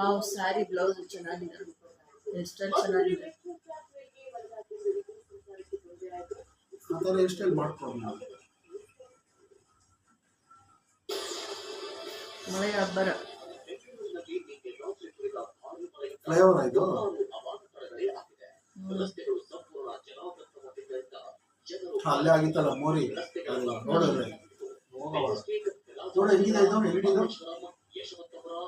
Wow sari blouse ಚೆನ್ನಾಗಿದೆ. ಎಷ್ಟೆಲ್ಲ ಚೆನ್ನಾಗಿದೆ. ಆ ಥರ ಹೇರ್ ಸ್ಟೈಲ್ ಮಾಡ್ಕೊಂಡು ಮಳೆ ಅಬ್ಬರ ಇದು? ಅಲ್ಲೇ ಆಗಿತ್ತಲ್ಲ ಮೋರಿ. ನೋಡಿದ್ರೆ. ನೋಡ ಹೆಂಗಿದೆ ಇದು? ಎಲ್ಲಿಡಿದು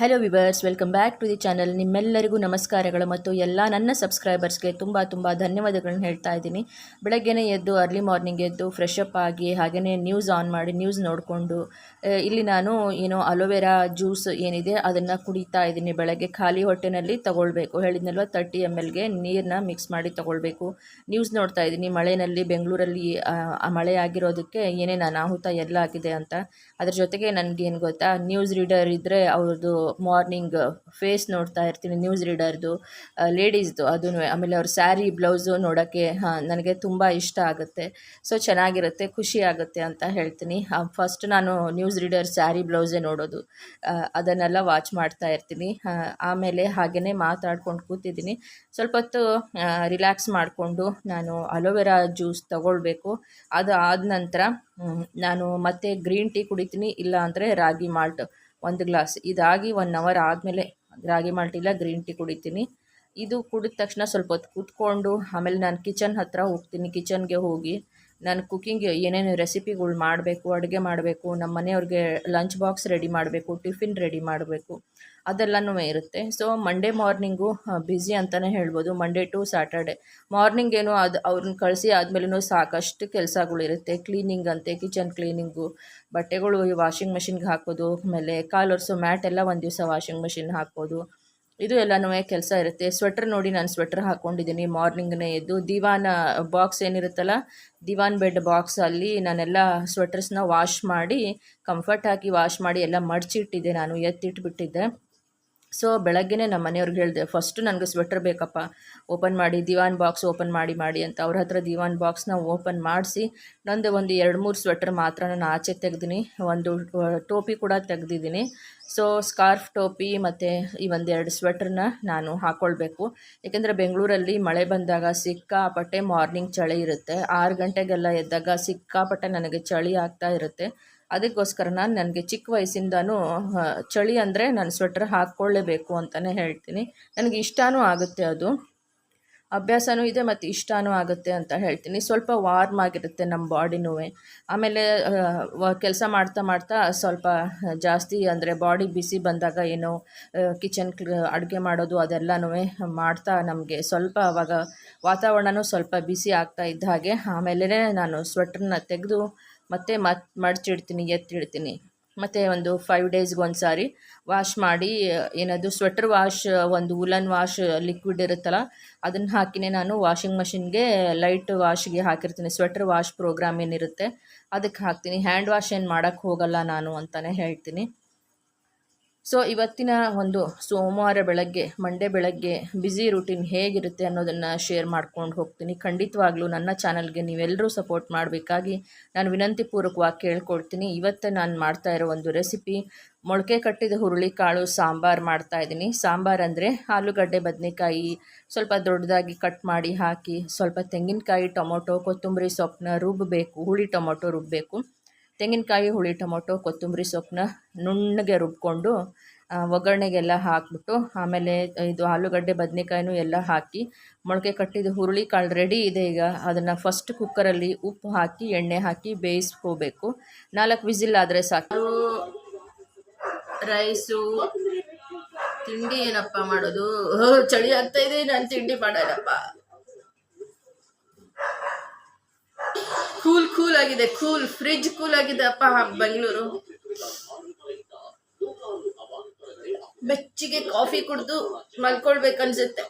hello viewers welcome back to the channel ನಿಮ್ಮೆಲ್ಲರಿಗೂ ನಮಸ್ಕಾರಗಳು ಮತ್ತು ಎಲ್ಲ ನನ್ನ ಸಬ್ಸ್ಕ್ರೈಬರ್ಸ್ಗೆ ತುಂಬ ತುಂಬ ಧನ್ಯವಾದಗಳನ್ನು ಹೇಳ್ತಾ ಇದ್ದೀನಿ. ಬೆಳಗ್ಗೆನೇ ಎದ್ದು ಅರ್ಲಿ ಮಾರ್ನಿಂಗ್ ಎದ್ದು ಫ್ರೆಶ್ ಅಪ್ ಆಗಿ ಹಾಗೆಯೇ ನ್ಯೂಸ್ ಆನ್ ಮಾಡಿ ನ್ಯೂಸ್ ನೋಡಿಕೊಂಡು ಇಲ್ಲಿ ನಾನು ಏನೋ ಅಲೋವೆರಾ ಜ್ಯೂಸ್ ಏನಿದೆ ಅದನ್ನು ಕುಡಿತಾ ಇದ್ದೀನಿ. ಬೆಳಗ್ಗೆ ಖಾಲಿ ಹೊಟ್ಟೆನಲ್ಲಿ ತಗೊಳ್ಬೇಕು. ಹೇಳಿದ್ನಲ್ವ ತರ್ಟಿ ಎಂ ಎಲ್ಗೆ ನೀರನ್ನ ಮಿಕ್ಸ್ ಮಾಡಿ ತಗೊಳ್ಬೇಕು. ನ್ಯೂಸ್ ನೋಡ್ತಾ ಇದ್ದೀನಿ. ಮಳೆಯಲ್ಲಿ ಬೆಂಗಳೂರಲ್ಲಿ ಮಳೆ ಆಗಿರೋದಕ್ಕೆ ಏನೇನು ಅನಾಹುತ ಎಲ್ಲ ಆಗಿದೆ ಅಂತ. ಅದ್ರ ಜೊತೆಗೆ ನನಗೇನು ಗೊತ್ತಾ ನ್ಯೂಸ್ ರೀಡರ್ ಇದ್ದರೆ ಅವ್ರದ್ದು ಮಾರ್ನಿಂಗ್ ಫೇಸ್ ನೋಡ್ತಾ ಇರ್ತೀನಿ ನ್ಯೂಸ್ ರೀಡರ್ದು ಲೇಡೀಸ್ದು ಅದೂ ಆಮೇಲೆ ಅವ್ರ ಸ್ಯಾರಿ ಬ್ಲೌಸು ನೋಡೋಕ್ಕೆ, ಹಾಂ, ನನಗೆ ತುಂಬ ಇಷ್ಟ ಆಗುತ್ತೆ. ಸೊ ಚೆನ್ನಾಗಿರುತ್ತೆ, ಖುಷಿ ಆಗುತ್ತೆ ಅಂತ ಹೇಳ್ತೀನಿ. ಫಸ್ಟ್ ನಾನು ನ್ಯೂಸ್ ರೀಡರ್ ಸ್ಯಾರಿ ಬ್ಲೌಸೇ ನೋಡೋದು. ಅದನ್ನೆಲ್ಲ ವಾಚ್ ಮಾಡ್ತಾ ಇರ್ತೀನಿ. ಆಮೇಲೆ ಹಾಗೆಯೇ ಮಾತಾಡ್ಕೊಂಡು ಕೂತಿದ್ದೀನಿ. ಸ್ವಲ್ಪ ಹೊತ್ತು ರಿಲ್ಯಾಕ್ಸ್ ಮಾಡಿಕೊಂಡು ನಾನು ಅಲೋವೆರಾ ಜ್ಯೂಸ್ ತಗೊಳ್ಬೇಕು. ಅದು ಆದ ನಂತರ ನಾನು ಮತ್ತೆ ಗ್ರೀನ್ ಟೀ ಕುಡಿತೀನಿ ಇಲ್ಲ ಅಂದರೆ ರಾಗಿ ಮಾಲ್ಟ್ ಒಂದು ಗ್ಲಾಸ್ ಇದಾಗಿ ಒನ್ ಅವರ್ ಆದಮೇಲೆ ರಾಗಿ ಮಾಲ್ಟಿಲ್ಲ ಗ್ರೀನ್ ಟೀ ಕುಡಿತೀನಿ. ಇದು ಕುಡಿದ ತಕ್ಷಣ ಸ್ವಲ್ಪ ಹೊತ್ತು ಕೂತ್ಕೊಂಡು ಆಮೇಲೆ ನಾನು ಕಿಚನ್ ಹತ್ತಿರ ಹೋಗ್ತೀನಿ. ಕಿಚನ್ಗೆ ಹೋಗಿ ನಾನು ಕುಕ್ಕಿಂಗ್ ಏನೇನು ರೆಸಿಪಿಗಳು ಮಾಡಬೇಕು, ಅಡುಗೆ ಮಾಡಬೇಕು, ನಮ್ಮ ಮನೆಯವ್ರಿಗೆ ಲಂಚ್ ಬಾಕ್ಸ್ ರೆಡಿ ಮಾಡಬೇಕು ಟಿಫಿನ್ ರೆಡಿ ಮಾಡಬೇಕು, ಅದೆಲ್ಲನೂ ಇರುತ್ತೆ. ಸೊ ಮಂಡೇ ಮಾರ್ನಿಂಗು ಬ್ಯುಸಿ ಅಂತಲೇ ಹೇಳ್ಬೋದು. ಮಂಡೇ ಟು ಸ್ಯಾಟರ್ಡೆ ಮಾರ್ನಿಂಗ್ ಏನು ಅದು ಅವ್ರನ್ನ ಕಳಿಸಿ ಆದಮೇಲೂ ಸಾಕಷ್ಟು ಕೆಲಸಗಳಿರುತ್ತೆ ಕ್ಲೀನಿಂಗ್ ಅಂತೆ ಕಿಚನ್ ಕ್ಲೀನಿಂಗು ಬಟ್ಟೆಗಳು ವಾಷಿಂಗ್ ಮಿಷಿನ್ಗೆ ಹಾಕೋದು, ಆಮೇಲೆ ಕಾಲು ಒರೆಸೋ ಮ್ಯಾಟ್ ಎಲ್ಲ ಒಂದು ದಿವಸ ವಾಷಿಂಗ್ ಮೆಷಿನ್ ಹಾಕೋದು. ಇದು ಎಲ್ಲನೂ ಕೆಲಸ ಇರುತ್ತೆ. ಸ್ವೆಟ್ರ್ ನೋಡಿ ನಾನು ಸ್ವೆಟ್ರ್ ಹಾಕ್ಕೊಂಡಿದ್ದೀನಿ ಮಾರ್ನಿಂಗ್ನೇ ಎದ್ದು ದಿವಾನ ಬಾಕ್ಸ್ ಏನಿರುತ್ತಲ್ಲ, ದಿವಾನ್ ಬೆಡ್ ಬಾಕ್ಸಲ್ಲಿ ನಾನೆಲ್ಲ ಸ್ವೆಟ್ರಸ್ನ ವಾಶ್ ಮಾಡಿ ಕಂಫರ್ಟ್ ಹಾಕಿ ವಾಶ್ ಮಾಡಿ ಎಲ್ಲ ಮಡಚಿಟ್ಟಿದ್ದೆ ನಾನು, ಎತ್ತಿಟ್ಬಿಟ್ಟಿದ್ದೆ. ಸೊ ಬೆಳಗ್ಗೆನೇ ನಮ್ಮ ಮನೆಯವ್ರಿಗೆ ಹೇಳಿದೆ ಫಸ್ಟು ನನಗೆ ಸ್ವೆಟರ್ ಬೇಕಪ್ಪ. ಓಪನ್ ಮಾಡಿ, ದಿವಾನ್ ಬಾಕ್ಸ್ ಓಪನ್ ಮಾಡಿ ಮಾಡಿ ಅಂತ. ಅವ್ರ ಹತ್ರ ದಿವಾನ್ ಬಾಕ್ಸ್ನ ಓಪನ್ ಮಾಡಿಸಿ, ನಂದು ಒಂದು ಎರಡು ಮೂರು ಸ್ವೆಟರ್ ಮಾತ್ರ ನಾನು ಆಚೆ ತೆಗ್ದಿನಿ. ಒಂದು ಟೋಪಿ ಕೂಡ ತೆಗ್ದಿದ್ದೀನಿ ಸೊ ಸ್ಕಾರ್ಫ್ ಟೋಪಿ ಮತ್ತು ಈ ಒಂದೆರಡು ಸ್ವೆಟ್ರನ್ನ ನಾನು ಹಾಕ್ಕೊಳ್ಬೇಕು ಏಕೆಂದರೆ ಬೆಂಗಳೂರಲ್ಲಿ ಮಳೆ ಬಂದಾಗ ಸಿಕ್ಕಾಪಟ್ಟೆ ಮಾರ್ನಿಂಗ್ ಚಳಿ ಇರುತ್ತೆ. ಆರು ಗಂಟೆಗೆಲ್ಲ ಎದ್ದಾಗ ಸಿಕ್ಕಾಪಟ್ಟೆ ನನಗೆ ಚಳಿ ಆಗ್ತಾ ಇರುತ್ತೆ. ಅದಕ್ಕೋಸ್ಕರ ನಾನು ನನಗೆ ಚಿಕ್ಕ ವಯಸ್ಸಿಂದನೂ ಚಳಿ ಅಂದರೆ ನಾನು ಸ್ವೆಟ್ರ್ ಹಾಕ್ಕೊಳ್ಳೇಬೇಕು ಅಂತಲೇ ಹೇಳ್ತೀನಿ. ನನಗೆ ಇಷ್ಟವೂ ಆಗುತ್ತೆ ಅದು. ಅಭ್ಯಾಸನೂ ಇದೆ ಮತ್ತು ಇಷ್ಟವೂ ಆಗುತ್ತೆ ಅಂತ ಹೇಳ್ತೀನಿ. ಸ್ವಲ್ಪ ವಾರ್ಮ್ ಆಗಿರುತ್ತೆ ನಮ್ಮ ಬಾಡಿನೂ ಆಮೇಲೆ ಕೆಲಸ ಮಾಡ್ತಾ ಮಾಡ್ತಾ ಸ್ವಲ್ಪ ಜಾಸ್ತಿ ಅಂದರೆ ಬಾಡಿ ಬಿಸಿ ಬಂದಾಗ ಏನೋ ಕಿಚನ್ ಅಡುಗೆ ಮಾಡೋದು ಅದೆಲ್ಲನೂ ಮಾಡ್ತಾ ನಮಗೆ ಸ್ವಲ್ಪ ಅವಾಗ ವಾತಾವರಣವೂ ಸ್ವಲ್ಪ ಬಿಸಿ ಆಗ್ತಾ ಇದ್ದ ಹಾಗೆ. ಆಮೇಲೆ ನಾನು ಸ್ವೆಟ್ರನ್ನ ತೆಗೆದು ಮತ್ತೆ ಮತ್, ಮಡಚಿಡ್ತೀನಿ, ಎತ್ತಿಡ್ತೀನಿ. ಮತ್ತು ಒಂದು ಫೈವ್ ಡೇಸ್ಗೆ ಒಂದು ಸಾರಿ ವಾಶ್ ಮಾಡಿ, ಏನದು ಸ್ವೆಟರ್ ವಾಶ್ ಒಂದು ಉಲನ್ ವಾಶ್ ಲಿಕ್ವಿಡ್ ಇರುತ್ತಲ್ಲ, ಅದನ್ನು ಹಾಕಿನೇ ನಾನು ವಾಷಿಂಗ್ ಮಷಿನ್ಗೆ ಲೈಟ್ ವಾಶ್ಗೆ ಹಾಕಿರ್ತೀನಿ. ಸ್ವೆಟರ್ ವಾಶ್ ಪ್ರೋಗ್ರಾಮ್ ಏನಿರುತ್ತೆ, ಅದಕ್ಕೆ ಹಾಕ್ತೀನಿ. ಹ್ಯಾಂಡ್ ವಾಶ್ ಏನು ಮಾಡೋಕ್ಕೆ ಹೋಗಲ್ಲ ನಾನು ಅಂತಲೇ ಹೇಳ್ತೀನಿ. ಸೊ ಇವತ್ತಿನ ಒಂದು ಸೋಮವಾರ ಬೆಳಗ್ಗೆ ಮಂಡೇ ಬೆಳಗ್ಗೆ ಬ್ಯುಸಿ ರೂಟೀನ್ ಹೇಗಿರುತ್ತೆ ಅನ್ನೋದನ್ನು ಶೇರ್ ಮಾಡ್ಕೊಂಡು ಹೋಗ್ತೀನಿ. ಖಂಡಿತವಾಗ್ಲೂ ನನ್ನ ಚಾನಲ್ಗೆ ನೀವೆಲ್ಲರೂ ಸಪೋರ್ಟ್ ಮಾಡಬೇಕಾಗಿ ನಾನು ವಿನಂತಿಪೂರ್ವಕವಾಗಿ ಕೇಳ್ಕೊಳ್ತೀನಿ ಇವತ್ತು ನಾನು ಮಾಡ್ತಾ ಇರೋ ಒಂದು ರೆಸಿಪಿ ಮೊಳಕೆ ಕಟ್ಟಿದ ಹುರುಳಿಕಾಳು ಸಾಂಬಾರು ಮಾಡ್ತಾ ಇದ್ದೀನಿ. ಸಾಂಬಾರು ಅಂದರೆ ಆಲೂಗಡ್ಡೆ, ಬದನೆಕಾಯಿ ಸ್ವಲ್ಪ ದೊಡ್ಡದಾಗಿ ಕಟ್ ಮಾಡಿ ಹಾಕಿ, ಸ್ವಲ್ಪ ತೆಂಗಿನಕಾಯಿ, ಟೊಮೊಟೊ, ಕೊತ್ತಂಬರಿ ಸೊಪ್ಪನ್ನ ರುಬ್ಬಬೇಕು ಹುಳಿ ಟೊಮೊಟೊ ರುಬ್ಬಬೇಕು ತೆಂಗಿನಕಾಯಿ, ಹುಳಿ, ಟೊಮೊಟೊ, ಕೊತ್ತಂಬರಿ ಸೊಪ್ಪನ್ನ ನುಣ್ಣಗೆ ರುಬ್ಕೊಂಡು ಒಗ್ಗರಣೆಗೆಲ್ಲ ಹಾಕ್ಬಿಟ್ಟು, ಆಮೇಲೆ ಇದು ಆಲೂಗಡ್ಡೆ, ಬದನೆಕಾಯಿನೂ ಎಲ್ಲ ಹಾಕಿ, ಮೊಳಕೆ ಕಟ್ಟಿದ ಹುರುಳಿ ಕಾಳು ರೆಡಿ ಇದೆ ಈಗ. ಅದನ್ನು ಫಸ್ಟ್ ಕುಕ್ಕರಲ್ಲಿ ಉಪ್ಪು ಹಾಕಿ, ಎಣ್ಣೆ ಹಾಕಿ ಬೇಯಿಸ್ಕೋಬೇಕು. ನಾಲ್ಕು ವಿಸಿಲ್ ಆದರೆ ಸಾಕು. ರೈಸು ತಿಂಡಿ ಏನಪ್ಪ ಮಾಡೋದು? ಚಳಿ ಆಗ್ತಾ ಇದೆ, ನಾನು ತಿಂಡಿ ಮಾಡೋಣಪ್ಪ ಕೂಲ್ ಕೂಲ್ ಆಗಿದೆ, ಕೂಲ್ ಫ್ರಿಜ್ ಕೂಲ್ ಆಗಿದೆ ಅಪ್ಪ ಬೆಂಗಳೂರು. ಬೆಚ್ಚಿಗೆ ಕಾಫಿ ಕುಡಿದು ಮಲ್ಕೊಳ್ಬೇಕನ್ಸುತ್ತೆ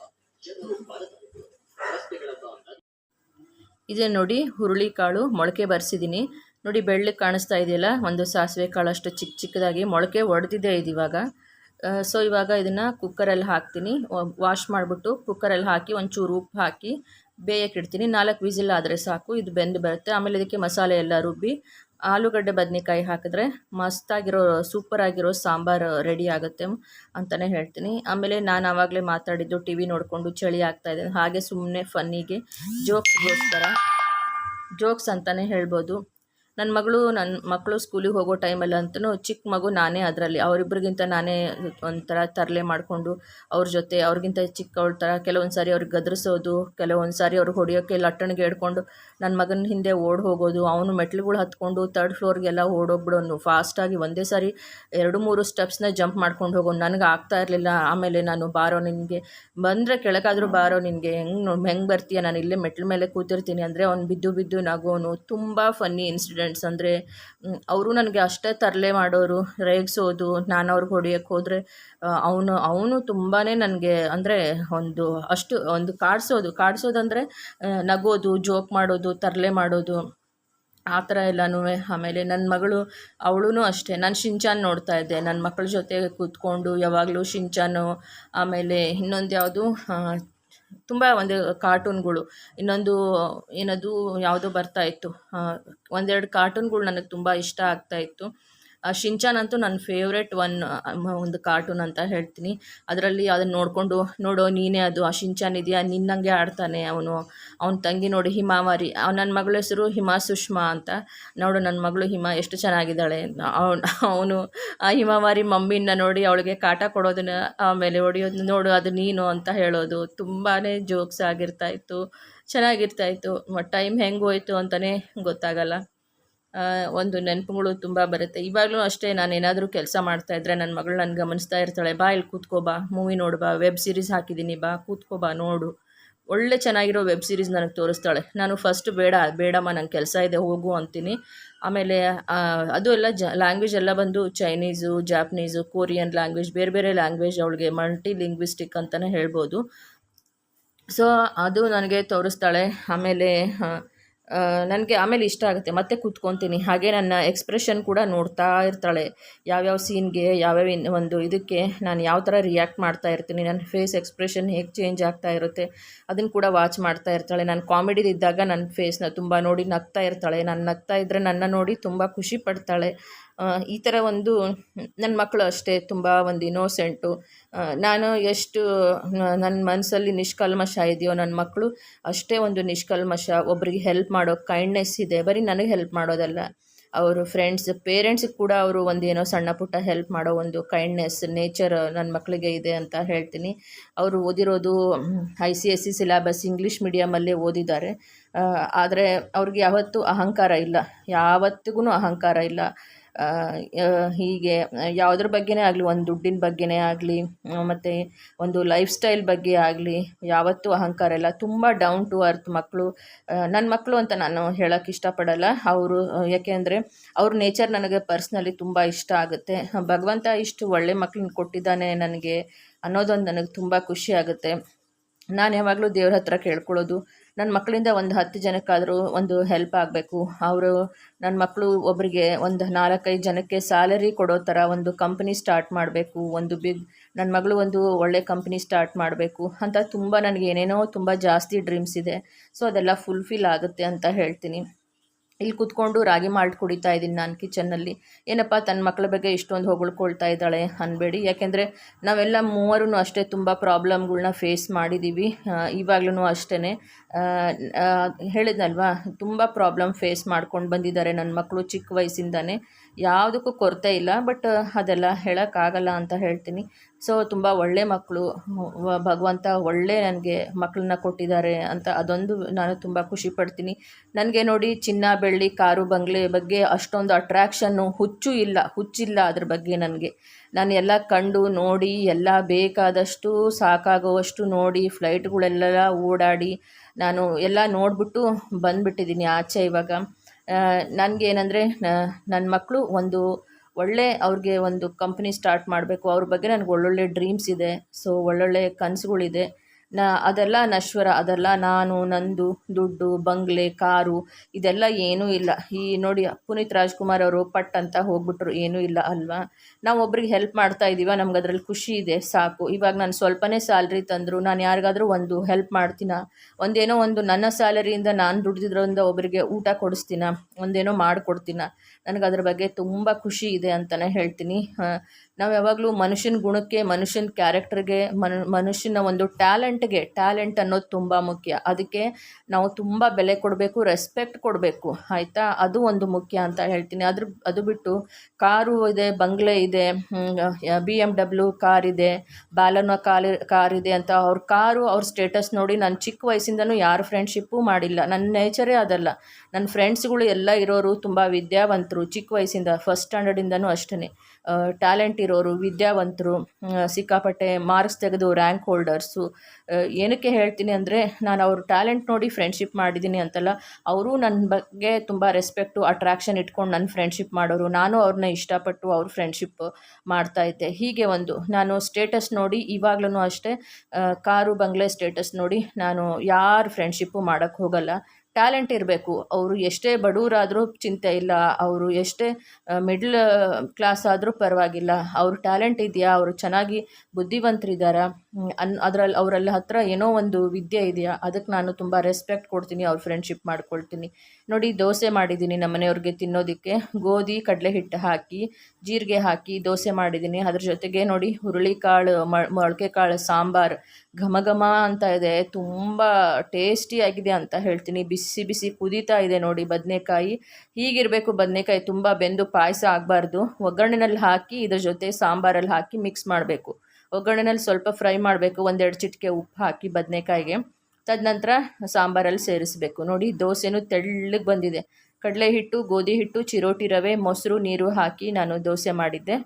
ಇದೆ ನೋಡಿ ಹುರುಳಿ ಕಾಳು ಮೊಳಕೆ ಬರ್ಸಿದ್ದೀನಿ ನೋಡಿ ಬೆಳ್ಳಿ ಕಾಣಿಸ್ತಾ ಇದೆಯಲ್ಲ, ಒಂದು ಸಾಸಿವೆ ಕಾಳಷ್ಟು ಚಿಕ್ಕ ಚಿಕ್ಕದಾಗಿ ಮೊಳಕೆ ಒಡೆದಿದೆ ಇದು ಇವಾಗ. ಸೊ ಇವಾಗ ಇದನ್ನು ಕುಕ್ಕರಲ್ಲಿ ಹಾಕ್ತೀನಿ. ವಾಶ್ ಮಾಡಿಬಿಟ್ಟು ಕುಕ್ಕರಲ್ಲಿ ಹಾಕಿ ಒಂಚೂರು ಉಪ್ಪು ಹಾಕಿ ಬೇಯಕ್ಕೆ ಇಡ್ತೀನಿ. ನಾಲ್ಕು ವಿಸಿಲ್ ಆದರೆ ಸಾಕು. ಇದು ಬೆಂದು ಬರುತ್ತೆ. ಆಮೇಲೆ ಇದಕ್ಕೆ ಮಸಾಲೆ ಎಲ್ಲ ರುಬ್ಬಿ, ಆಲೂಗಡ್ಡೆ ಬದನೆಕಾಯಿ ಹಾಕಿದ್ರೆ ಮಸ್ತಾಗಿರೋ ಸೂಪರಾಗಿರೋ ಸಾಂಬಾರು ರೆಡಿ ಆಗುತ್ತೆ ಅಂತಲೇ ಹೇಳ್ತೀನಿ. ಆಮೇಲೆ ನಾನು ಆವಾಗಲೇ ಮಾತಾಡಿದ್ದು ಟಿ ವಿ ನೋಡಿಕೊಂಡು ಚಳಿ ಆಗ್ತಾಯಿದೆ ಹಾಗೆ ಸುಮ್ಮನೆ ಫನ್ನಿಗೆ ಜೋಕ್ಸ್ಗೋಸ್ಕರ ಜೋಕ್ಸ್ ಅಂತಲೇ ಹೇಳ್ಬೋದು. ನನ್ನ ಮಗಳು ನನ್ನ ಮಕ್ಕಳು ಸ್ಕೂಲಿಗೆ ಹೋಗೋ ಟೈಮಲ್ಲಂತೂ ಚಿಕ್ಕ ಮಗು ನಾನೇ ಅದರಲ್ಲಿ. ಅವರಿಬ್ಬರಿಗಿಂತ ನಾನೇ ಒಂಥರ ತರಲೆ ಮಾಡಿಕೊಂಡು ಅವ್ರ ಜೊತೆ, ಅವ್ರಿಗಿಂತ ಚಿಕ್ಕವಳ ಥರ ಕೆಲವೊಂದು ಸಾರಿ ಅವ್ರಿಗೆ ಗದರಿಸೋದು, ಕೆಲವೊಂದು ಸಾರಿ ಅವ್ರಿಗೆ ಹೊಡೆಯೋಕ್ಕೆ ಲಟ್ಟಣಿಗೆ ಹಿಡ್ಕೊಂಡು ನನ್ನ ಮಗನ ಹಿಂದೆ ಓಡಿ ಹೋಗೋದು, ಅವನು ಮೆಟ್ಲುಗಳು ಹತ್ಕೊಂಡು ತರ್ಡ್ ಫ್ಲೋರ್ಗೆಲ್ಲ ಓಡೋಗ್ಬಿಡೋನು. ಫಾಸ್ಟಾಗಿ ಒಂದೇ ಸಾರಿ ಎರಡು, ಮೂರು ಸ್ಟೆಪ್ಸ್ನ ಜಂಪ್ ಮಾಡ್ಕೊಂಡು ಹೋಗೋನು. ನನಗೆ ಆಗ್ತಾ ಇರಲಿಲ್ಲ. ಆಮೇಲೆ ನಾನು, ಬಾರೋ ನಿನಗೆ. ಬಂದರೆ ಕೆಳಗಾದರೂ, ಬಾರೋ ನಿನಗೆ. ಹೆಂಗೆ ಹೆಂಗೆ ಬರ್ತೀಯ? ನಾನು ಇಲ್ಲೇ ಮೆಟ್ಲ ಮೇಲೆ ಕೂತಿರ್ತೀನಿ ಅಂದರೆ ಅವ್ನು ಬಿದ್ದು ಬಿದ್ದು ನಗೋನು. ತುಂಬ ಫನ್ನಿ ಇನ್ಸಿಡೆಂಟ್ಸ್ ಅಂದರೆ ಅವರು ನನಗೆ ಅಷ್ಟೇ ತರಲೆ ಮಾಡೋರು, ರೇಗಿಸೋದು, ನಾನು ಅವ್ರಿಗೆ ಹೊಡಿಯೋಕ್ಕೆ ಹೋದರೆ ಅವನು ಅವನು ತುಂಬಾ ನನಗೆ ಅಂದರೆ ಒಂದು ಅಷ್ಟು, ಒಂದು ಕಾಡಿಸೋದು. ಕಾಡಿಸೋದಂದರೆ ನಗೋದು, ಜೋಕ್ ಮಾಡೋದು, ತರಲೆ ಮಾಡೋದು, ಆ ಥರ ಎಲ್ಲನೂ ಆಮೇಲೆ ನನ್ನ ಮಗಳು ಅವಳು ಅಷ್ಟೇ. ನಾನು ಶಿಂಚಾನ್ ನೋಡ್ತಾ ಇದ್ದೆ. ನನ್ನ ಮಕ್ಕಳ ಜೊತೆ ಕೂತ್ಕೊಂಡು ಯಾವಾಗಲೂ ಶಿಂಚಾನು, ಆಮೇಲೆ ಇನ್ನೊಂದು ಯಾವುದು ತುಂಬ ಒಂದು ಕಾರ್ಟೂನ್ಗಳು. ಇನ್ನೊಂದು, ಏನದು, ಯಾವುದೋ ಬರ್ತಾ ಇತ್ತು. ಒಂದೆರಡು ಕಾರ್ಟೂನ್ಗಳು ನನಗೆ ತುಂಬ ಇಷ್ಟ ಆಗ್ತಾ ಇತ್ತು. ಶಿಂಚಾನ್ ಅಂತೂ ನನ್ನ ಫೇವ್ರೆಟ್ ಒನ್ ಒಂದು ಕಾರ್ಟೂನ್ ಅಂತ ಹೇಳ್ತೀನಿ. ಅದರಲ್ಲಿ ಅದನ್ನು ನೋಡಿಕೊಂಡು, ನೋಡೋ, ನೀನೇ ಅದು, ಆ ಶಿಂಚಾನ್ ಇದೆಯಾ? ನಿನ್ನಂಗೆ ಆಡ್ತಾನೆ ಅವನು. ಅವನ ತಂಗಿ ನೋಡಿ, ಹಿಮಾವಾರಿ. ನನ್ನ ಮಗಳ ಹೆಸರು ಹಿಮಾ ಸುಷ್ಮಾ ಅಂತ. ನೋಡು ನನ್ನ ಮಗಳು ಹಿಮಾ ಎಷ್ಟು ಚೆನ್ನಾಗಿದ್ದಾಳೆ ಅವನು ಅವನು, ಆ ಹಿಮಾವಾರಿ ಮಮ್ಮಿನ ನೋಡಿ ಅವಳಿಗೆ ಕಾಟ ಕೊಡೋದನ್ನ, ಆಮೇಲೆ ಹೊಡಿಯೋದು ನೋಡು, ಅದು ನೀನು ಅಂತ ಹೇಳೋದು. ತುಂಬಾ ಜೋಕ್ಸ್ ಆಗಿರ್ತಾ ಇತ್ತು. ಚೆನ್ನಾಗಿರ್ತಾ ಇತ್ತು. ಟೈಮ್ ಹೆಂಗೆ ಹೋಯಿತು ಅಂತಲೇ ಗೊತ್ತಾಗಲ್ಲ. ಒಂದು ನೆನಪುಗಳು ತುಂಬ ಬರುತ್ತೆ. ಇವಾಗಲೂ ಅಷ್ಟೇ ನಾನು ಏನಾದರೂ ಕೆಲಸ ಮಾಡ್ತಾ ಇದ್ದರೆ ನನ್ನ ಮಗಳು ನನ್ನ ಗಮನಿಸ್ತಾ ಇರ್ತಾಳೆ, ಬಾ ಇಲ್ಲಿ ಕೂತ್ಕೋ, ಬಾ ಮೂವಿ ನೋಡು, ಬಾ ವೆಬ್ ಸೀರೀಸ್ ಹಾಕಿದ್ದೀನಿ ಬಾ, ಕೂತ್ಕೋ, ಬಾ, ನೋಡು. ಒಳ್ಳೆ ಚೆನ್ನಾಗಿರೋ ವೆಬ್ ಸೀರೀಸ್ ನನಗೆ ತೋರಿಸ್ತಾಳೆ. ನಾನು ಫಸ್ಟ್ ಬೇಡ, ಬೇಡಮ್ಮ, ನಂಗೆ ಕೆಲಸ ಇದೆ, ಹೋಗು ಅಂತೀನಿ. ಆಮೇಲೆ ಅದು ಎಲ್ಲ ಜ ಲ್ಯಾಂಗ್ವೇಜ್ ಎಲ್ಲ ಬಂದು ಚೈನೀಸು ಜಾಪನೀಸು ಕೊರಿಯನ್ ಲ್ಯಾಂಗ್ವೇಜ್ ಬೇರೆ ಬೇರೆ ಲ್ಯಾಂಗ್ವೇಜ್ ಅವಳಿಗೆ ಮಲ್ಟಿ ಲಿಂಗ್ವಿಸ್ಟಿಕ್ ಅಂತಲೇ ಹೇಳ್ಬೋದು. ಸೊ ಅದು ನನಗೆ ತೋರಿಸ್ತಾಳೆ. ಆಮೇಲೆ ನನಗೆ ಆಮೇಲೆ ಇಷ್ಟ ಆಗುತ್ತೆ, ಮತ್ತೆ ಕೂತ್ಕೊತೀನಿ. ಹಾಗೆ ನನ್ನ ಎಕ್ಸ್ಪ್ರೆಷನ್ ಕೂಡ ನೋಡ್ತಾ ಇರ್ತಾಳೆ. ಯಾವ್ಯಾವ ಸೀನ್ಗೆ ಯಾವ್ಯಾವ ಇನ್, ಒಂದು ಇದಕ್ಕೆ ನಾನು ಯಾವ ಥರ ರಿಯಾಕ್ಟ್ ಮಾಡ್ತಾ ಇರ್ತೀನಿ ನನ್ನ ಫೇಸ್ ಎಕ್ಸ್ಪ್ರೆಷನ್ ಹೇಗೆ ಚೇಂಜ್ ಆಗ್ತಾ ಇರುತ್ತೆ ಅದನ್ನು ಕೂಡ ವಾಚ್ ಮಾಡ್ತಾ ಇರ್ತಾಳೆ. ನಾನು ಕಾಮಿಡಿದಿದ್ದಾಗ ನನ್ನ ಫೇಸ್ನ ತುಂಬ ನೋಡಿ ನಗ್ತಾ ಇರ್ತಾಳೆ. ನಾನು ನಗ್ತಾ ಇದ್ದರೆ ನನ್ನ ನೋಡಿ ತುಂಬ ಖುಷಿ ಪಡ್ತಾಳೆ. ಈ ಥರ ಒಂದು ನನ್ನ ಮಕ್ಕಳು ಅಷ್ಟೇ ತುಂಬ ಒಂದು ಇನೋಸೆಂಟು ನಾನು ಎಷ್ಟು ನನ್ನ ಮನಸ್ಸಲ್ಲಿ ನಿಷ್ಕಲ್ಮಶ ಇದೆಯೋ ನನ್ನ ಮಕ್ಕಳು ಅಷ್ಟೇ ಒಂದು ನಿಷ್ಕಲ್ಮಶ. ಒಬ್ರಿಗೆ ಹೆಲ್ಪ್ ಮಾಡೋ ಕೈಂಡ್ನೆಸ್ ಇದೆ, ಬರೀ ನನಗೆ ಹೆಲ್ಪ್ ಮಾಡೋದಲ್ಲ. ಅವರು ಫ್ರೆಂಡ್ಸ್ ಪೇರೆಂಟ್ಸ್ಗೆ ಕೂಡ ಅವರು ಒಂದು ಏನೋ ಸಣ್ಣ ಪುಟ್ಟ ಹೆಲ್ಪ್ ಮಾಡೋ ಒಂದು ಕೈಂಡ್ನೆಸ್ ನೇಚರ್ ನನ್ನ ಮಕ್ಕಳಿಗೆ ಇದೆ ಅಂತ ಹೇಳ್ತೀನಿ. ಅವರು ಓದಿರೋದು I C S C syllabus English ಮೀಡಿಯಮಲ್ಲೇ ಓದಿದ್ದಾರೆ. ಆದರೆ ಅವ್ರಿಗೆ ಯಾವತ್ತೂ ಅಹಂಕಾರ ಇಲ್ಲ. ಯಾವತ್ತಿಗೂ ಅಹಂಕಾರ ಇಲ್ಲ. ಹೀಗೆ ಯಾವುದ್ರ ಬಗ್ಗೆನೇ ಆಗಲಿ, ಒಂದು ದುಡ್ಡಿನ ಬಗ್ಗೆನೇ ಆಗಲಿ ಮತ್ತು ಒಂದು ಲೈಫ್ ಸ್ಟೈಲ್ ಬಗ್ಗೆ ಆಗಲಿ, ಯಾವತ್ತೂ ಅಹಂಕಾರ ಇಲ್ಲ. ತುಂಬ ಡೌನ್ ಟು ಅರ್ತ್ ಮಕ್ಕಳು ನನ್ನ ಮಕ್ಕಳು ಅಂತ ನಾನು ಹೇಳೋಕ್ಕೆ ಇಷ್ಟಪಡಲ್ಲ. ಅವರು, ಯಾಕೆ ಅಂದರೆ ಅವ್ರ ನೇಚರ್ ನನಗೆ ಪರ್ಸ್ನಲಿ ತುಂಬ ಇಷ್ಟ ಆಗುತ್ತೆ. ಭಗವಂತ ಇಷ್ಟು ಒಳ್ಳೆ ಮಕ್ಕಳನ್ನ ಕೊಟ್ಟಿದ್ದಾನೆ ನನಗೆ ಅನ್ನೋದೊಂದು ನನಗೆ ತುಂಬ ಖುಷಿ ಆಗುತ್ತೆ. ನಾನು ಯಾವಾಗಲೂ ದೇವ್ರ ಹತ್ರ ಕೇಳ್ಕೊಳ್ಳೋದು. ನನ್ನ ಮಕ್ಕಳಿಂದ ಒಂದು ಹತ್ತು ಜನಕ್ಕಾದರೂ ಒಂದು ಹೆಲ್ಪ್ ಆಗಬೇಕು. ಅವರು ನನ್ನ ಮಕ್ಕಳು ಒಬ್ಬರಿಗೆ ಒಂದು ನಾಲ್ಕೈದು ಜನಕ್ಕೆ ಸ್ಯಾಲರಿ ಕೊಡೋ ಥರ ಒಂದು ಕಂಪ್ನಿ ಸ್ಟಾರ್ಟ್ ಮಾಡಬೇಕು. ಒಂದು ಬಿಗ್ ನನ್ನ ಮಗಳು ಒಂದು ಒಳ್ಳೆ ಕಂಪ್ನಿ ಸ್ಟಾರ್ಟ್ ಮಾಡಬೇಕು ಅಂತ ತುಂಬ ನನಗೆ ಏನೇನೋ ತುಂಬ ಜಾಸ್ತಿ ಡ್ರೀಮ್ಸ್ ಇದೆ. ಸೊ ಅದೆಲ್ಲ ಫುಲ್ಫಿಲ್ ಆಗುತ್ತೆ ಅಂತ ಹೇಳ್ತೀನಿ. ಇಲ್ಲಿ ಕೂತ್ಕೊಂಡು ರಾಗಿ ಮಾಲ್ಟ್ ಕುಡಿತಾ ಇದ್ದೀನಿ ನಾನು ಕಿಚನ್ನಲ್ಲಿ. ಏನಪ್ಪ, ತನ್ನ ಮಕ್ಕಳ ಬಗ್ಗೆ ಇಷ್ಟೊಂದು ಹೊಗಳ್ಕೊಳ್ತಾ ಇದ್ದಾಳೆ ಅನ್ಬೇಡಿ ಯಾಕೆಂದರೆ ನಾವೆಲ್ಲ ಮೂವರೂ ಅಷ್ಟೇ ತುಂಬ ಪ್ರಾಬ್ಲಮ್ಗಳನ್ನ ಫೇಸ್ ಮಾಡಿದ್ದೀವಿ ಇವಾಗ್ಲೂ ಅಷ್ಟೇ ಹೇಳಿದ್ನಲ್ವಾ, ತುಂಬ ಪ್ರಾಬ್ಲಮ್ ಫೇಸ್ ಮಾಡ್ಕೊಂಡು ಬಂದಿದ್ದಾರೆ ನನ್ನ ಮಕ್ಕಳು ಚಿಕ್ಕ ವಯಸ್ಸಿಂದನೇ. ಯಾವುದಕ್ಕೂ ಕೊರತೆ ಇಲ್ಲ ಬಟ್ ಅದೆಲ್ಲ ಹೇಳೋಕ್ಕಾಗಲ್ಲ ಅಂತ ಹೇಳ್ತೀನಿ. ಸೊ ತುಂಬ ಒಳ್ಳೆ ಮಕ್ಕಳು ಭಗವಂತ ಒಳ್ಳೆ ನನಗೆ ಮಕ್ಕಳನ್ನ ಕೊಟ್ಟಿದ್ದಾರೆ ಅಂತ ಅದೊಂದು ನಾನು ತುಂಬ ಖುಷಿ ಪಡ್ತೀನಿ. ನನಗೆ ನೋಡಿ ಚಿನ್ನ, ಬೆಳ್ಳಿ, ಕಾರು, ಬಂಗ್ಲೆ ಬಗ್ಗೆ ಅಷ್ಟೊಂದು ಅಟ್ರ್ಯಾಕ್ಷನ್ನು ಹುಚ್ಚು ಇಲ್ಲ, ಹುಚ್ಚಿಲ್ಲ ಅದ್ರ ಬಗ್ಗೆ ನನಗೆ. ನಾನು ಎಲ್ಲ ಕಂಡು ನೋಡಿ, ಎಲ್ಲ ಬೇಕಾದಷ್ಟು, ಸಾಕಾಗುವಷ್ಟು ನೋಡಿ ಫ್ಲೈಟ್ಗಳೆಲ್ಲ ಓಡಾಡಿ ನಾನು ಎಲ್ಲ ನೋಡಿಬಿಟ್ಟು ಬಂದುಬಿಟ್ಟಿದ್ದೀನಿ ಆಚೆ ಇವಾಗ. ನನಗೇನಂದರೆ ನನ್ನ ಮಕ್ಕಳು ಒಂದು ಒಳ್ಳೆ ಅವ್ರಿಗೆ ಒಂದು ಕಂಪ್ನಿ ಸ್ಟಾರ್ಟ್ ಮಾಡಬೇಕು. ಅವ್ರ ಬಗ್ಗೆ ನನಗೆ ಒಳ್ಳೊಳ್ಳೆ ಡ್ರೀಮ್ಸ್ ಇದೆ. ಸೊ ಒಳ್ಳೊಳ್ಳೆ ಕನಸುಗಳಿದೆ. ನಾ, ಅದೆಲ್ಲ ನಶ್ವರ, ಅದೆಲ್ಲ ನಾನು, ನಂದು, ದುಡ್ಡು, ಬಂಗ್ಲೆ, ಕಾರು, ಇದೆಲ್ಲ ಏನೂ ಇಲ್ಲ. ಈ ನೋಡಿ, ಪುನೀತ್ ರಾಜ್ಕುಮಾರ್ ಅವರು ಪಟ್ ಅಂತ ಹೋಗ್ಬಿಟ್ರು, ಏನೂ ಇಲ್ಲ ಅಲ್ವಾ? ನಾವು ಒಬ್ರಿಗೆ ಹೆಲ್ಪ್ ಮಾಡ್ತಾ ಇದ್ದೀವ ನಮ್ಗೆ ಅದರಲ್ಲಿ ಖುಷಿ ಇದೆ, ಸಾಕು. ಇವಾಗ ನಾನು ಸ್ವಲ್ಪನೇ ಸ್ಯಾಲ್ರಿ ತಂದರು, ನಾನು ಯಾರಿಗಾದರೂ ಒಂದು ಹೆಲ್ಪ್ ಮಾಡ್ತೀನ? ಒಂದೇನೋ ಒಂದು ನನ್ನ ಸ್ಯಾಲರಿಯಿಂದ ನಾನು ದುಡ್ದಿದ್ರಿಂದ ಒಬ್ಬರಿಗೆ ಊಟ ಕೊಡಿಸ್ತೀನ? ಒಂದೇನೋ ಮಾಡಿಕೊಡ್ತೀನ? ನನಗೆ ಅದ್ರ ಬಗ್ಗೆ ತುಂಬ ಖುಷಿ ಇದೆ ಅಂತಲೇ ಹೇಳ್ತೀನಿ. ನಾವು ಯಾವಾಗಲೂ ಮನುಷ್ಯನ ಗುಣಕ್ಕೆ, ಮನುಷ್ಯನ ಕ್ಯಾರೆಕ್ಟರ್ಗೆ ಮನು, ಮನುಷ್ಯನ ಒಂದು ಟ್ಯಾಲೆಂಟ್ಗೆ ಟ್ಯಾಲೆಂಟ್ ಅನ್ನೋದು ತುಂಬ ಮುಖ್ಯ. ಅದಕ್ಕೆ ನಾವು ತುಂಬ ಬೆಲೆ ಕೊಡಬೇಕು ರೆಸ್ಪೆಕ್ಟ್ ಕೊಡಬೇಕು. ಆಯಿತಾ? ಅದು ಒಂದು ಮುಖ್ಯ ಅಂತ ಹೇಳ್ತೀನಿ. ಅದ್ರ, ಅದು ಬಿಟ್ಟು ಕಾರು ಇದೆ, ಬಂಗ್ಲೆ ಇದೆ ಬಿ ಎಂ ಡಬ್ಲ್ಯೂ ಕಾರ್ ಇದೆ, ಬಾಲನ ಕಾರ್ ಕಾರ್ ಇದೆ ಅಂತ ಅವ್ರ ಕಾರು, ಅವ್ರ ಸ್ಟೇಟಸ್ ನೋಡಿ ನಾನು ಚಿಕ್ಕ ವಯಸ್ಸಿಂದನೂ ಯಾರು ಫ್ರೆಂಡ್ಶಿಪ್ಪು ಮಾಡಿಲ್ಲ. ನನ್ನ ನೇಚರೇ ಅದಲ್ಲ. ನನ್ನ ಫ್ರೆಂಡ್ಸ್ಗಳು ಎಲ್ಲ ಇರೋರು ತುಂಬ ವಿದ್ಯಾವಂತರು. ಚಿಕ್ಕ ವಯಸ್ಸಿಂದ ಫಸ್ಟ್ ಸ್ಟ್ಯಾಂಡರ್ಡಿಂದನೂ ಅಷ್ಟೇ ಟ್ಯಾಲೆಂಟ್ ಇರೋರು, ವಿದ್ಯಾವಂತರು ಸಿಕ್ಕಾಪಟ್ಟೆ ಮಾರ್ಕ್ಸ್ ತೆಗೆದು ರ್ಯಾಂಕ್ ಹೋಲ್ಡರ್ಸು ಏನಕ್ಕೆ ಹೇಳ್ತೀನಿ ಅಂದರೆ ನಾನು ಅವ್ರ ಟ್ಯಾಲೆಂಟ್ ನೋಡಿ ಫ್ರೆಂಡ್ಶಿಪ್ ಮಾಡಿದ್ದೀನಿ ಅಂತಲ್ಲ, ಅವರು ನನ್ನ ಬಗ್ಗೆ ತುಂಬ ರೆಸ್ಪೆಕ್ಟು ಅಟ್ರಾಕ್ಷನ್ ಇಟ್ಕೊಂಡು ನನ್ನ ಫ್ರೆಂಡ್ಶಿಪ್ ಮಾಡೋರು. ನಾನು ಅವ್ರನ್ನ ಇಷ್ಟಪಟ್ಟು ಅವ್ರ ಫ್ರೆಂಡ್ಶಿಪ್ ಮಾಡ್ತಾಯಿದ್ದೆ ಹೀಗೆ ಒಂದು, ನಾನು ಸ್ಟೇಟಸ್ ನೋಡಿ ಇವಾಗ್ಲೂ ಅಷ್ಟೇ ಕಾರು ಬಂಗ್ಲೆ ಸ್ಟೇಟಸ್ ನೋಡಿ ನಾನು ಯಾರ ಫ್ರೆಂಡ್ಶಿಪ್ಪು ಮಾಡೋಕ್ಕೆ ಹೋಗಲ್ಲ. ಟ್ಯಾಲೆಂಟ್ ಇರಬೇಕು. ಅವರು ಎಷ್ಟೇ ಬಡವರಾದರೂ ಚಿಂತೆ ಇಲ್ಲ, ಅವರು ಎಷ್ಟೇ ಮಿಡ್ಲ್ ಕ್ಲಾಸ್ ಆದರೂ ಪರವಾಗಿಲ್ಲ. ಅವ್ರ ಟ್ಯಾಲೆಂಟ್ ಇದೆಯಾ? ಅವರು ಚೆನ್ನಾಗಿ ಬುದ್ಧಿವಂತರಿದ್ದಾರಾ ಅನ್ ಅದರಲ್ಲಿ ಅವರಲ್ಲಿ ಹತ್ರ ಏನೋ ಒಂದು ವಿದ್ಯೆ ಇದೆಯಾ? ಅದಕ್ಕೆ ನಾನು ತುಂಬ ರೆಸ್ಪೆಕ್ಟ್ ಕೊಡ್ತೀನಿ, ಅವ್ರ ಫ್ರೆಂಡ್ಶಿಪ್ ಮಾಡ್ಕೊಳ್ತೀನಿ. ನೋಡಿ, ದೋಸೆ ಮಾಡಿದ್ದೀನಿ ನಮ್ಮ ಮನೆಯವ್ರಿಗೆ ತಿನ್ನೋದಕ್ಕೆ. ಗೋಧಿ ಕಡಲೆ ಹಿಟ್ಟು ಹಾಕಿ, ಜೀರಿಗೆ ಹಾಕಿ ದೋಸೆ ಮಾಡಿದ್ದೀನಿ ಅದ್ರ ಜೊತೆಗೆ ನೋಡಿ, ಹುರುಳಿಕಾಳು ಮೊಳಕೆ ಕಾಳು ಸಾಂಬಾರು ಘಮ ಘಮ ಅಂತ ಇದೆ. ತುಂಬ ಟೇಸ್ಟಿಯಾಗಿದೆ ಅಂತ ಹೇಳ್ತೀನಿ. ಬಿಸಿ ಬಿಸಿ ಬಿಸಿ ಕುದೀತಾ ಇದೆ ನೋಡಿ ಬದನೆಕಾಯಿ. ಹೀಗಿರಬೇಕು ಬದನೆಕಾಯಿ ತುಂಬ ಬೆಂದು ಪಾಯಸ ಆಗಬಾರ್ದು. ಒಗ್ಗರಣೆನಲ್ಲಿ ಹಾಕಿ, ಇದ್ರ ಜೊತೆ ಸಾಂಬಾರಲ್ಲಿ ಹಾಕಿ ಮಿಕ್ಸ್ ಮಾಡಬೇಕು. ಒಗ್ಗರಣೆನಲ್ಲಿ ಸ್ವಲ್ಪ ಫ್ರೈ ಮಾಡಬೇಕು. ಒಂದೆರಡು ಚಿಟಿಕೆ ಉಪ್ಪು ಹಾಕಿ ಬದನೆಕಾಯಿಗೆ. ತದನಂತರ ಸಾಂಬಾರಲ್ಲಿ ಸೇರಿಸಬೇಕು. ನೋಡಿ ದೋಸೆನೂ ತೆಳ್ಳಗೆ ಬಂದಿದೆ. ಕಡಲೆ ಹಿಟ್ಟು ಗೋಧಿ ಹಿಟ್ಟು ಚಿರೋಟಿ ರವೆ, ಮೊಸರು, ನೀರು ಹಾಕಿ ನಾನು ದೋಸೆ ಮಾಡಿದ್ದೆ.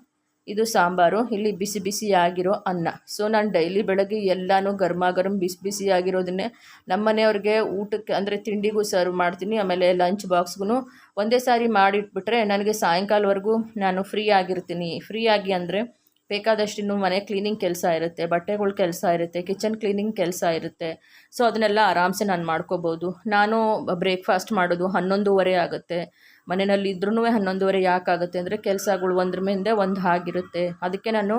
ಇದು ಸಾಂಬಾರು. ಇಲ್ಲಿ ಬಿಸಿ ಬಿಸಿಯಾಗಿರೋ ಅನ್ನ. ಸೊ ನಾನು ಡೈಲಿ ಬೆಳಗ್ಗೆ ಎಲ್ಲನೂ ಗರ್ಮ ಗರಂ ಬಿಸಿ ಬಿಸಿಯಾಗಿರೋದನ್ನೇ ನಮ್ಮ ಮನೆಯವ್ರಿಗೆ ಊಟಕ್ಕೆ ಅಂದರೆ ತಿಂಡಿಗೂ ಸರ್ವ್ ಮಾಡ್ತೀನಿ. ಆಮೇಲೆ ಲಂಚ್ ಬಾಕ್ಸ್ಗೂ ಒಂದೇ ಸಾರಿ ಮಾಡಿಟ್ಬಿಟ್ರೆ ನನಗೆ ಸಾಯಂಕಾಲವರೆಗೂ ನಾನು ಫ್ರೀ ಆಗಿರ್ತೀನಿ. ಫ್ರೀ ಆಗಿ ಅಂದರೆ ಬೇಕಾದಷ್ಟು ಮನೆ ಕ್ಲೀನಿಂಗ್ ಕೆಲಸ ಇರುತ್ತೆ, ಬಟ್ಟೆಗಳ ಕೆಲಸ ಇರುತ್ತೆ ಕಿಚನ್ ಕ್ಲೀನಿಂಗ್ ಕೆಲಸ ಇರುತ್ತೆ. ಸೊ ಅದನ್ನೆಲ್ಲ ಆರಾಮ್ಸೆ ನಾನು ಮಾಡ್ಕೋಬೋದು. ನಾನು ಬ್ರೇಕ್ಫಾಸ್ಟ್ ಮಾಡೋದು ಹನ್ನೊಂದುವರೆ ಆಗುತ್ತೆ. ಮನೆಯಲ್ಲಿ ಇದ್ರೂ ಹನ್ನೊಂದುವರೆ ಯಾಕಾಗುತ್ತೆ ಅಂದರೆ ಕೆಲಸಗಳು ಒಂದ್ರ ಮುಂದೆ ಒಂದು ಆಗಿರುತ್ತೆ. ಅದಕ್ಕೆ ನಾನು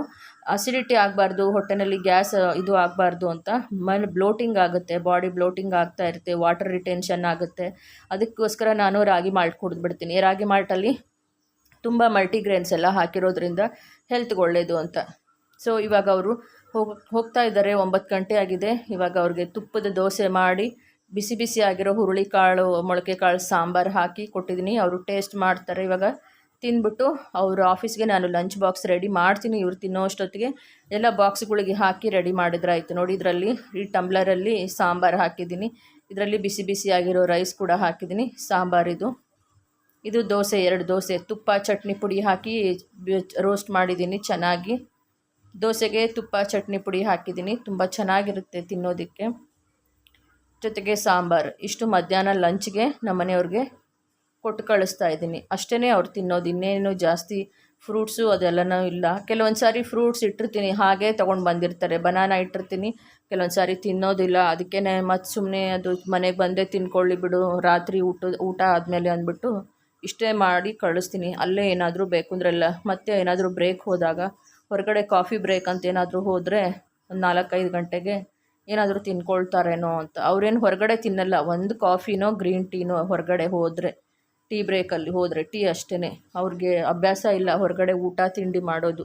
ಅಸಿಡಿಟಿ ಆಗಬಾರ್ದು, ಹೊಟ್ಟೆನಲ್ಲಿ ಗ್ಯಾಸ್ ಇದು ಆಗಬಾರ್ದು ಅಂತ ಮನೆ ಬ್ಲೋಟಿಂಗ್ ಆಗುತ್ತೆ ಬಾಡಿ ಬ್ಲೋಟಿಂಗ್ ಆಗ್ತಾ ಇರುತ್ತೆ ವಾಟರ್ ರಿಟೆನ್ಷನ್ ಆಗುತ್ತೆ. ಅದಕ್ಕೋಸ್ಕರ ನಾನು ರಾಗಿ ಮಾಲ್ಟ್ ಕುಡಿದ್ಬಿಡ್ತೀನಿ ರಾಗಿ ಮಾಲ್ಟಲ್ಲಿ ತುಂಬ ಮಲ್ಟಿಗ್ರೇನ್ಸ್ ಎಲ್ಲ ಹಾಕಿರೋದ್ರಿಂದ ಹೆಲ್ತ್ಗೆ ಒಳ್ಳೆಯದು ಅಂತ. ಸೊ ಇವಾಗ ಅವರು ಹೋಗ, ಹೋಗ್ತಾ ಇದ್ದಾರೆ, ಒಂಬತ್ತು ಗಂಟೆ ಆಗಿದೆ. ಇವಾಗ ಅವ್ರಿಗೆ ತುಪ್ಪದ ದೋಸೆ ಮಾಡಿ ಬಿಸಿ ಬಿಸಿ ಆಗಿರೋ ಹುರುಳಿಕಾಳು ಮೊಳಕೆ ಕಾಳು ಸಾಂಬಾರು ಹಾಕಿ ಕೊಟ್ಟಿದ್ದೀನಿ. ಅವರು ಟೇಸ್ಟ್ ಮಾಡ್ತಾರೆ ಇವಾಗ. ತಿಂದ್ಬಿಟ್ಟು ಅವರು ಆಫೀಸ್ಗೆ ನಾನು ಲಂಚ್ ಬಾಕ್ಸ್ ರೆಡಿ ಮಾಡ್ತೀನಿ. ಇವ್ರು ತಿನ್ನೋ ಅಷ್ಟೊತ್ತಿಗೆ ಎಲ್ಲ ಬಾಕ್ಸ್ಗಳಿಗೆ ಹಾಕಿ ರೆಡಿ ಮಾಡಿದ್ರಾಯಿತು. ನೋಡಿ, ಇದರಲ್ಲಿ ಈ ಟಂಬ್ಲರಲ್ಲಿ ಸಾಂಬಾರು ಹಾಕಿದ್ದೀನಿ. ಇದರಲ್ಲಿ ಬಿಸಿ ಬಿಸಿ ಆಗಿರೋ ರೈಸ್ ಕೂಡ ಹಾಕಿದ್ದೀನಿ. ಸಾಂಬಾರಿದು ಇದು. ದೋಸೆ, ಎರಡು ದೋಸೆ. ತುಪ್ಪ, ಚಟ್ನಿ ಪುಡಿ ಹಾಕಿ ರೋಸ್ಟ್ ಮಾಡಿದ್ದೀನಿ ಚೆನ್ನಾಗಿ. ದೋಸೆಗೆ ತುಪ್ಪ, ಚಟ್ನಿ ಪುಡಿ ಹಾಕಿದ್ದೀನಿ. ತುಂಬ ಚೆನ್ನಾಗಿರುತ್ತೆ ತಿನ್ನೋದಕ್ಕೆ. ಜೊತೆಗೆ ಸಾಂಬಾರು. ಇಷ್ಟು ಮಧ್ಯಾಹ್ನ ಲಂಚ್ಗೆ ನಮ್ಮ ಮನೆಯವ್ರಿಗೆ ಕೊಟ್ಟು ಕಳಿಸ್ತಾ ಇದ್ದೀನಿ. ಅಷ್ಟೇ ಅವ್ರು ತಿನ್ನೋದು, ಇನ್ನೇನು ಜಾಸ್ತಿ ಫ್ರೂಟ್ಸು ಅದೆಲ್ಲನೂ ಇಲ್ಲ. ಕೆಲವೊಂದು ಸಾರಿ ಫ್ರೂಟ್ಸ್ ಇಟ್ಟಿರ್ತೀನಿ, ಹಾಗೆ ತೊಗೊಂಡು ಬಂದಿರ್ತಾರೆ. ಬನಾನ ಇಟ್ಟಿರ್ತೀನಿ, ಕೆಲವೊಂದು ಸಾರಿ ತಿನ್ನೋದಿಲ್ಲ. ಅದಕ್ಕೇ ಮತ್ತು ಸುಮ್ಮನೆ ಅದು ಮನೆಗೆ ಬಂದೇ ತಿನ್ಕೊಳ್ಳಿ ಬಿಡು, ರಾತ್ರಿ ಊಟ ಊಟ ಆದಮೇಲೆ ಅಂದ್ಬಿಟ್ಟು ಇಷ್ಟೇ ಮಾಡಿ ಕಳಿಸ್ತೀನಿ. ಅಲ್ಲೇ ಏನಾದರೂ ಬೇಕು ಅಂದ್ರೆಲ್ಲ ಮತ್ತೆ ಏನಾದರೂ ಬ್ರೇಕ್ ಹೋದಾಗ, ಹೊರಗಡೆ ಕಾಫಿ ಬ್ರೇಕ್ ಅಂತ ಏನಾದರೂ ಹೋದರೆ ಒಂದು ನಾಲ್ಕೈದು ಗಂಟೆಗೆ ಏನಾದರೂ ತಿನ್ಕೊಳ್ತಾರೇನೋ ಅಂತ. ಅವ್ರೇನು ಹೊರಗಡೆ ತಿನ್ನಲ್ಲ. ಒಂದು ಕಾಫಿನೋ, ಗ್ರೀನ್ ಟೀನೋ ಹೊರಗಡೆ ಹೋದರೆ, ಟೀ ಬ್ರೇಕಲ್ಲಿ ಹೋದರೆ, ಟೀ ಅಷ್ಟೇ ಅವ್ರಿಗೆ ಅಭ್ಯಾಸ ಇಲ್ಲ. ಹೊರಗಡೆ ಊಟ, ತಿಂಡಿ ಮಾಡೋದು.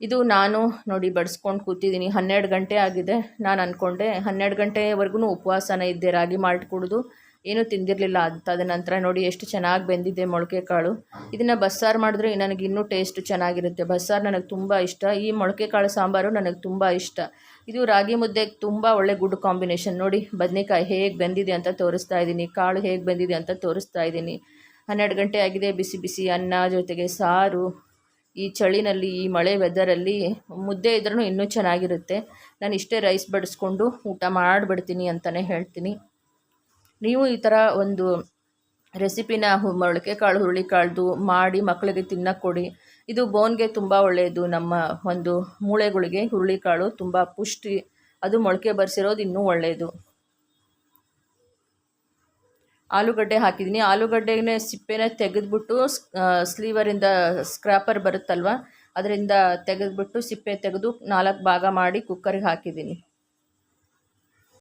ಇದು ನಾನು ನೋಡಿ ಬಡಿಸ್ಕೊಂಡು ಕೂತಿದ್ದೀನಿ. ಹನ್ನೆರಡು ಗಂಟೆ ಆಗಿದೆ. ನಾನು ಅಂದ್ಕೊಂಡೆ ಹನ್ನೆರಡು ಗಂಟೆವರೆಗೂ ಉಪವಾಸನ ಇದ್ದೆ. ರಾಗಿ, ಮಾಲ್ಟ್ ಕುಡಿದು. ಏನೂ ತಿಂದಿರಲಿಲ್ಲ ಅಂತ ಅದ ನಂತರ ನೋಡಿ ಎಷ್ಟು ಚೆನ್ನಾಗಿ ಬೆಂದಿದೆ ಮೊಳಕೆ ಕಾಳು. ಇದನ್ನು ಬಸ್ಸಾರು ಮಾಡಿದ್ರೆ ನನಗೆ ಇನ್ನೂ ಟೇಸ್ಟ್ ಚೆನ್ನಾಗಿರುತ್ತೆ. ಬಸ್ಸಾರು ನನಗೆ ತುಂಬ ಇಷ್ಟ. ಈ ಮೊಳಕೆ ಕಾಳು ಸಾಂಬಾರು ನನಗೆ ತುಂಬ ಇಷ್ಟ. ಇದು ರಾಗಿ ಮುದ್ದೆಗೆ ತುಂಬ ಒಳ್ಳೆ ಗುಡ್ ಕಾಂಬಿನೇಷನ್ ನೋಡಿ, ಬದನೆಕಾಯಿ ಹೇಗೆ ಬೆಂದಿದೆ ಅಂತ ತೋರಿಸ್ತಾ ಇದ್ದೀನಿ. ಕಾಳು ಹೇಗೆ ಬೆಂದಿದೆ ಅಂತ ತೋರಿಸ್ತಾ ಇದ್ದೀನಿ. ಹನ್ನೆರಡು ಗಂಟೆ ಆಗಿದೆ, ಬಿಸಿ ಬಿಸಿ ಅನ್ನ ಜೊತೆಗೆ ಸಾರು. ಈ ಚಳಿನಲ್ಲಿ, ಈ ಮಳೆ ವೆದರಲ್ಲಿ ಮುದ್ದೆ ಇದ್ರೂ ಇನ್ನೂ ಚೆನ್ನಾಗಿರುತ್ತೆ. ನಾನು ಇಷ್ಟೇ ರೈಸ್ ಬಡಿಸ್ಕೊಂಡು ಊಟ ಮಾಡಿಬಿಡ್ತೀನಿ ಅಂತಲೇ ಹೇಳ್ತೀನಿ. ನೀವು ಈ ಥರ ಒಂದು ರೆಸಿಪಿನ ಮೊಳಕೆ ಕಾಳು, ಹುರುಳಿ ಕಾಳ್ದು ಮಾಡಿ ಮಕ್ಕಳಿಗೆ ತಿನ್ನಕ್ಕೆ ಕೊಡಿ ಇದು ಬೋನ್ಗೆ ತುಂಬ ಒಳ್ಳೆಯದು ನಮ್ಮ ಒಂದು ಮೂಳೆಗಳಿಗೆ ಹುರುಳಿ ಕಾಳು ತುಂಬ ಪುಷ್ಟಿ. ಅದು ಮೊಳಕೆ ಬರೆಸಿರೋದು ಇನ್ನೂ ಒಳ್ಳೆಯದು ಆಲೂಗಡ್ಡೆ ಹಾಕಿದ್ದೀನಿ. ಆಲೂಗಡ್ಡೆನೇ ಸಿಪ್ಪೆನೇ ತೆಗೆದುಬಿಟ್ಟು ಸ್ಲೀವರಿಂದ ಸ್ಕ್ರಾಪರ್ ಬರುತ್ತಲ್ವ? ಅದರಿಂದ ತೆಗೆದುಬಿಟ್ಟು ಸಿಪ್ಪೆ ತೆಗೆದು ನಾಲ್ಕು ಭಾಗ ಮಾಡಿ ಕುಕ್ಕರಿಗೆ ಹಾಕಿದ್ದೀನಿ.